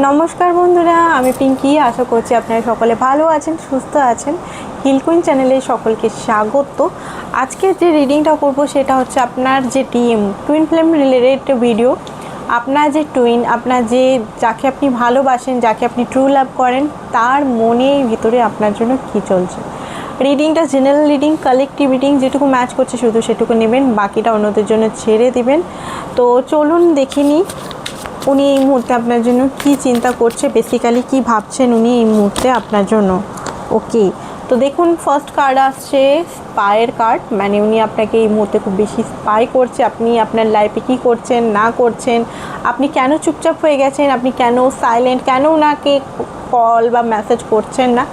নমস্কার বন্ধুরা, আমি পিঙ্কি। আশা করছি আপনারা সকলে ভালো আছেন, সুস্থ আছেন। হিলকুইন চ্যানেলে সকলকে স্বাগত। আজকে যে রিডিংটা করব সেটা হচ্ছে আপনার যে team twin flame related video আপনার যে টুইন আপনার যে যাকে আপনি ভালোবাসেন, যাকে আপনি ট্রু লাভ করেন, তার মনের ভিতরে আপনার জন্য কী চলছে? রিডিংটা জেনারেল রিডিং কালেকটিভ রিডিং যেটুকু ম্যাচ করছে শুধু সেটুকু নেবেন, বাকিটা অন্যদের জন্য ছেড়ে দিবেন। তো চলুন দেখে নিই উনি এই মুহূর্তে আপনার জন্য কি চিন্তা করছে? বেসিক্যালি কি ভাবছেন উনি এই মুহূর্তে আপনার জন্য? ওকে তো দেখুন ফার্স্ট কার্ড আসছে স্পায়ের কার্ড মানে উনি আপনাকে এই মুহূর্তে খুব বেশি স্পাই করছে। আপনি আপনার লাইফে কি করছেন, না করছেন? আপনি কেন চুপচাপ হয়ে গেছেন? আপনি কেন সাইলেন্ট কেন ওনাকে কল বা মেসেজ করছেন না?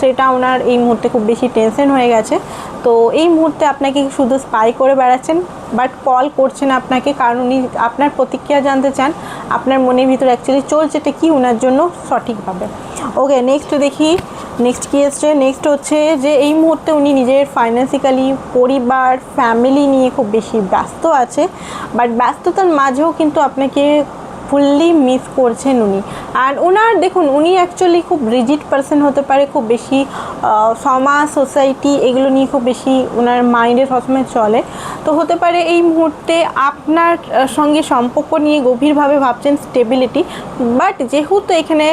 সেটা ওনার এই মুহূর্তে খুব বেশি টেনশন হয়ে গেছে। তো এই মুহূর্তে আপনাকে শুধু স্পাই করে বেড়াচ্ছেন বাট কল করছেন আপনাকে, কারণ উনি আপনার প্রতিক্রিয়া জানতে চান, আপনার মনের ভিতরে অ্যাকচুয়ালি চলছেটা কি ওনার জন্য সঠিকভাবে ওকে নেক্সট দেখি নেক্সট কী এসছে? নেক্সট হচ্ছে যে এই মুহূর্তে উনি নিজের ফাইন্যান্সিক্যালি পরিবার ফ্যামিলি নিয়ে খুব বেশি ব্যস্ত আছে বাট ব্যস্ততার মাঝেও কিন্তু আপনাকে ফুললি মিস করছেন উনি। আর ওনার দেখুন, উনি অ্যাকচুয়ালি খুব রিজিড পার্সন হতে পারে, খুব বেশি সমাজ সোসাইটি এগুলো নিয়ে খুব বেশি ওনার মাইন্ডে সবসময় চলে। তো হতে পারে এই মুহূর্তে আপনার সঙ্গে সম্পর্ক নিয়ে গভীরভাবে ভাবছেন স্টেবিলিটি বাট যেহেতু এখানে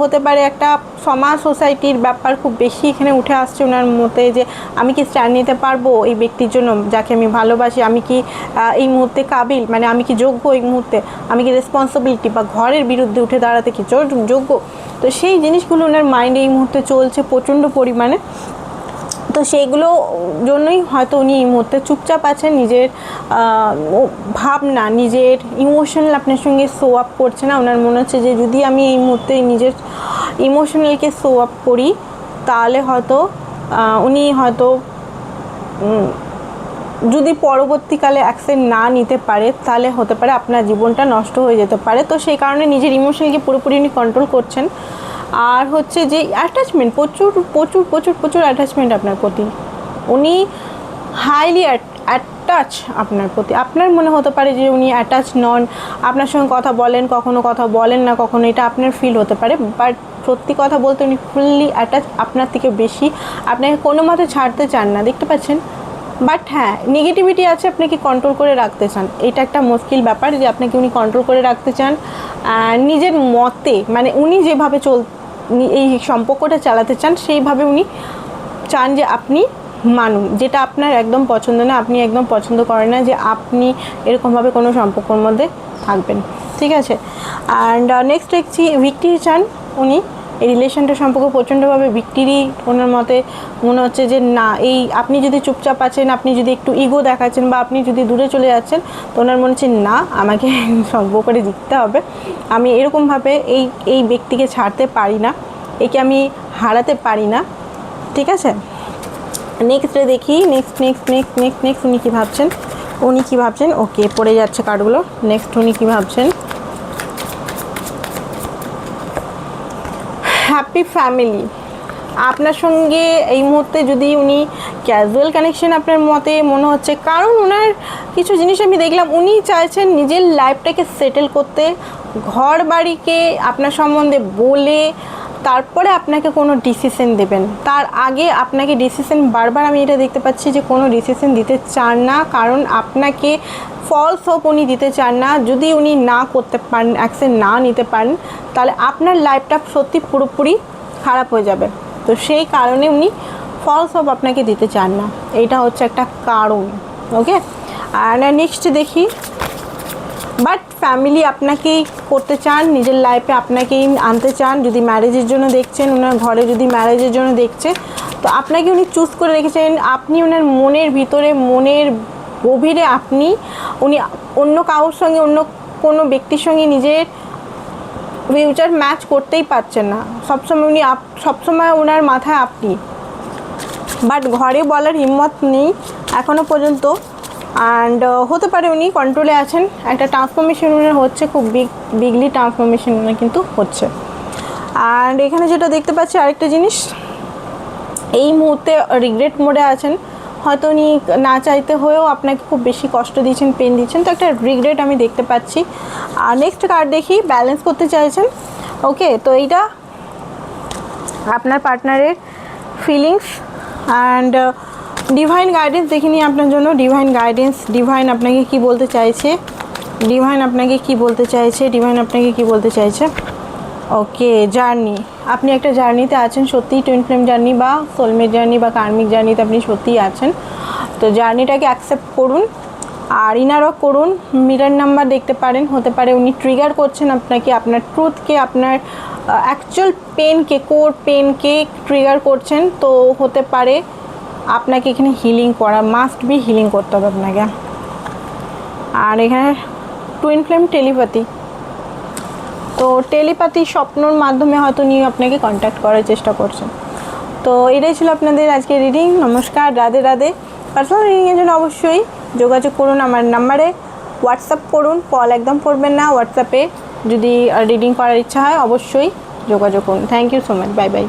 হতে পারে একটা সমাজ সোসাইটির ব্যাপার খুব বেশি এখানে উঠে আসছে ওনার মতে যে আমি কি স্ট্যান্ড নিতে পারব এই ব্যক্তির জন্য, যাকে আমি ভালোবাসি, আমি কি এই মুহূর্তে কাবিল মানে আমি কি যোগ্য এই মুহূর্তে? আমি কি রেসপন্সিবিলিটি বা ঘরের বিরুদ্ধে উঠে দাঁড়াতে কি যোগ্য? তো সেই জিনিসগুলো ওনার মাইন্ডে এই মুহূর্তে চলছে প্রচণ্ড পরিমাণে। তো সেইগুলো জন্যই হয়তো উনি এই মুহূর্তে চুপচাপ আছেন, নিজের ভাবনা, নিজের ইমোশনাল আপনার সঙ্গে শো আপ করছে না। ওনার মনে হচ্ছে যে যদি আমি এই মুহূর্তে নিজের ইমোশনালকে শো আপ করি, তাহলে হয়তো উনি হয়তো যদি পরবর্তীকালে অ্যাকশন না নিতে পারে, তাহলে হতে পারে আপনার জীবনটা নষ্ট হয়ে যেতে পারে। তো সেই কারণে নিজের ইমোশনকে পুরোপুরি উনি কন্ট্রোল করছেন। আর হচ্ছে যে অ্যাটাচমেন্ট প্রচুর প্রচুর প্রচুর প্রচুর অ্যাটাচমেন্ট আপনার প্রতি। উনি হাইলি অ্যাটাচ আপনার প্রতি। আপনার মনে হতে পারে যে উনি অ্যাটাচ নন, আপনার সঙ্গে কথা বলেন, কখনো কথা বলেন না, কখনো এটা আপনার ফিল হতে পারে বাট সত্যি কথা বলতে উনি ফুললি অ্যাটাচ আপনার থেকে বেশি। আপনাকে কোনো মতে ছাড়তে চান না, দেখতে পাচ্ছেন? বাট হ্যাঁ নেগেটিভিটি আছে আপনাকে কন্ট্রোল করে রাখতে চান? এটা একটা মুশকিল ব্যাপার যে আপনাকে উনি কন্ট্রোল করে রাখতে চান। নিজের মতে মানে উনি যেভাবে চল, এই সম্পর্কটা চালাতে চান, সেইভাবে উনি চান যে আপনি মানুন। যেটা আপনার একদম পছন্দ না, আপনি একদম পছন্দ করেন না যে আপনি এরকমভাবে কোনো সম্পর্কের মধ্যে থাকবেন। ঠিক আছে? অ্যান্ড নেক্সট দেখছি ভিক্টি চান উনি। এই রিলেশনটা সম্পর্কে প্রচণ্ডভাবে ভিক্টিরই ওনার মতে মনে হচ্ছে যে না, এই আপনি যদি চুপচাপ আছেন, আপনি যদি একটু ইগো দেখাচ্ছেন বা আপনি যদি দূরে চলে যাচ্ছেন, তো ওনার মনে হচ্ছে না, আমাকে সম্পর্কটা জিততে হবে। আমি এরকমভাবে এই এই ব্যক্তিকে ছাড়তে পারি না, একে আমি হারাতে পারি না, ঠিক আছে? নেক্সটে দেখি next next next next next উনি কী ভাবছেন? উনি কী ভাবছেন? ওকে পড়ে যাচ্ছে কার্ডগুলো নেক্সট উনি কী ভাবছেন? হ্যাপি ফ্যামিলি আপনার সঙ্গে এই মুহূর্তে যদি উনি ক্যাজুয়াল কানেকশন আপনার মতে মনে হচ্ছে, কারণ ওনার কিছু জিনিস আমি দেখলাম, উনি চাইছেন নিজের লাইফটাকে সেটেল করতে ঘর বাড়িকে আপনার সম্বন্ধে বলে তারপরে আপনাকে কোনো ডিসিশন দেবেন। তার আগে আপনাকে ডিসিশন বারবার আমি এটা দেখতে পাচ্ছি যে কোনো ডিসিশন দিতে চান না, কারণ আপনাকে ফলস হোপ উনি দিতে চান না। যদি উনি না করতে পারেন অ্যাকশন না নিতে পারেন, তাহলে আপনার লাইফটা সত্যি পুরোপুরি খারাপ হয়ে যাবে। তো সেই কারণে উনি ফলস হোপ আপনাকে দিতে চান না। এটা হচ্ছে একটা কারণ ওকে আর নেক্সট দেখি। বাট ফ্যামিলি আপনাকেই করতে চান, নিজের লাইফে আপনাকেই আনতে চান, যদি ম্যারেজের জন্য দেখছেন ওনার ঘরে যদি ম্যারেজের জন্য দেখছে, তো আপনাকে উনি চুজ করে রেখেছেন, আপনি ওনার মনের ভিতরে, মনের গভীরে আপনি, উনি অন্য কারোর সঙ্গে, অন্য কোনো ব্যক্তির সঙ্গে নিজের ফিউচার ম্যাচ করতেই পারছেন না। সবসময় উনি আপ, সবসময় ওনার মাথায় আপনি। বাট ঘরে বলার হিম্মত নেই এখনও পর্যন্ত। অ্যান্ড হতে পারে উনি কন্ট্রোলে আছেন। একটা ট্রান্সফরমেশন উনার হচ্ছে, খুব বিগ বিগলি ট্রান্সফরমেশন উনার কিন্তু হচ্ছে। অ্যান্ড এখানে যেটা দেখতে পাচ্ছি, আরেকটা জিনিস, এই মুহূর্তে রিগ্রেট মোডে আছেন। হয়তো উনি না চাইতে হয়েও আপনাকে খুব বেশি কষ্ট দিচ্ছেন পেন দিচ্ছেন তো একটা রিগ্রেট আমি দেখতে পাচ্ছি। আর নেক্সট কার্ড দেখি ব্যালেন্স করতে চাইছেন। ওকে তো এইটা আপনার পার্টনারের ফিলিংস অ্যান্ড ডিভাইন গাইডেন্স দেখে নিই আপনার জন্য ডিভাইন গাইডেন্স ডিভাইন আপনাকে কি বলতে চাইছে? ডিভাইন আপনাকে কি বলতে চাইছে? ডিভাইন আপনাকে কি বলতে চাইছে? ওকে জার্নি আপনি একটা জার্নিতে আছেন, সত্যিই টুইন ফ্লেম জার্নি বা সোলমেট জার্নি বা কার্মিক জার্নিতে আপনি সত্যিই আছেন। তো জার্নিটাকে অ্যাকসেপ্ট করুন, আর ইনারও করুন মিরার নাম্বার দেখতে পারেন, হতে পারে উনি ট্রিগার করছেন আপনাকে, আপনার ট্রুথকে আপনার অ্যাকচুয়াল পেনকে কোর পেনকে ট্রিগার করছেন, তো হতে পারে আপনাকে এখানে হিলিং করা মাস্ট বি হিলিং করতে হবে আপনাকে। আর এখানে টুইন ফ্লেম টেলিপ্যাথি তো টেলিপ্যাথি স্বপ্নর মাধ্যমে হয়তো নিয়ে আপনাকে কন্ট্যাক্ট করার চেষ্টা করছেন। তো এটাই ছিল আপনাদের আজকে রিডিং নমস্কার, রাধে রাধে। পার্সোনাল রিডিংয়ের জন্য অবশ্যই যোগাযোগ করুন আমার নাম্বারে হোয়াটসঅ্যাপ করুন কল একদম করবেন না। হোয়াটসঅ্যাপে যদি রিডিং করার ইচ্ছা হয়, অবশ্যই যোগাযোগ করুন। Thank you so much bye bye